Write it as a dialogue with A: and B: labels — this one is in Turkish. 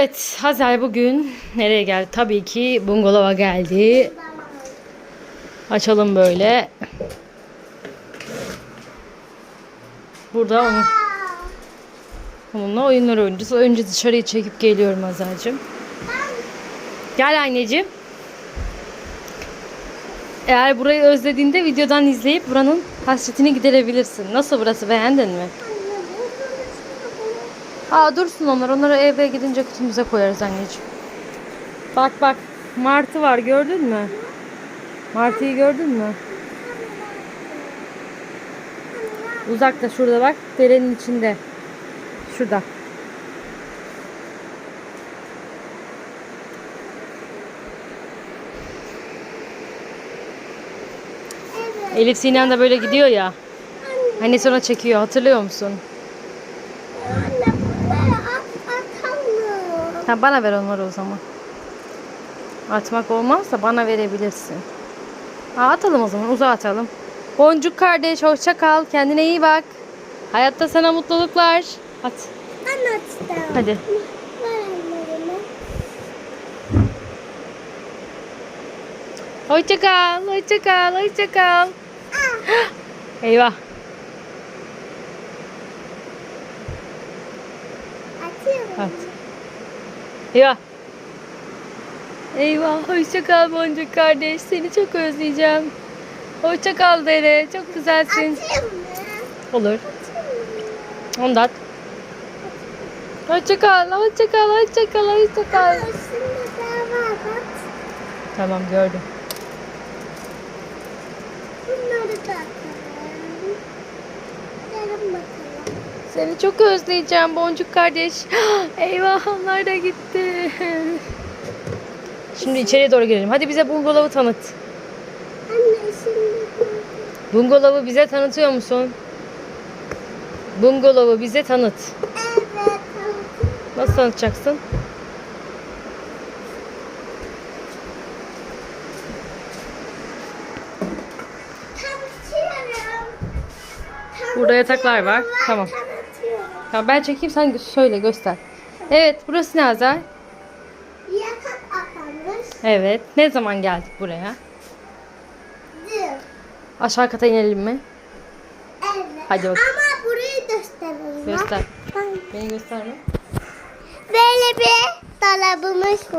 A: Evet Hazel bugün nereye geldi? Tabii ki bungalova geldi. Açalım böyle. Burada onun, onunla oyunlar oynayacağız. Önce dışarıyı çekip geliyorum Hazel'cim. Gel anneciğim. Eğer burayı özlediğinde videodan izleyip buranın hasretini giderebilirsin. Nasıl burası beğendin mi? Aa dursun onlar. Onları eve gidince kutumuza koyarız anneciğim. Bak bak. Martı var gördün mü? Martıyı gördün mü? Uzakta şurada bak. Derenin içinde. Şurada. Elif Sinem de böyle gidiyor ya. Hani sonra çekiyor hatırlıyor musun?
B: Anne.
A: Ha, bana ver onları o zaman. Atmak olmazsa bana verebilirsin. Ha, atalım o zaman uzağa atalım. Boncuk kardeş hoşça kal. Kendine iyi bak. Hayatta sana mutluluklar. At.
B: Ben açtım.
A: Hadi. Hoşça kal. Hoşça kal. Hoşça kal. Eyvah.
B: Atıyorum.
A: At. Eyvah. Hoşça kal Boncuk kardeş. Seni çok özleyeceğim. Hoşça kal Dere. Çok güzelsin.
B: Atayım mı?
A: Olur. Onu da at. Hoşça kal. Hoşça kal. Hoşça kal. Hoşça kal.
B: Aa, Şimdi daha var bak.
A: Tamam gördüm.
B: Bunları da atalım. Yarın bakalım.
A: Seni çok özleyeceğim Boncuk kardeş. Eyvah onlar da gitti. Şimdi içeriye doğru girelim. Hadi bize bungalovu tanıt.
B: Anne şimdi
A: Bungalovu bize tanıtıyor musun? Bungalovu bize tanıt.
B: Evet.
A: Nasıl tanıtacaksın? Burada yataklar var. Tamam. Tamam ben çekeyim sen söyle göster. Evet burası ne Azar?
B: Yatak atanmış.
A: Evet. Ne zaman geldik buraya?
B: Dün.
A: Aşağı kata inelim mi?
B: Evet.
A: Hadi bakalım.
B: Ama burayı gösterelim.
A: Göster. Beni gösterme.
B: Böyle bir dolabımız var.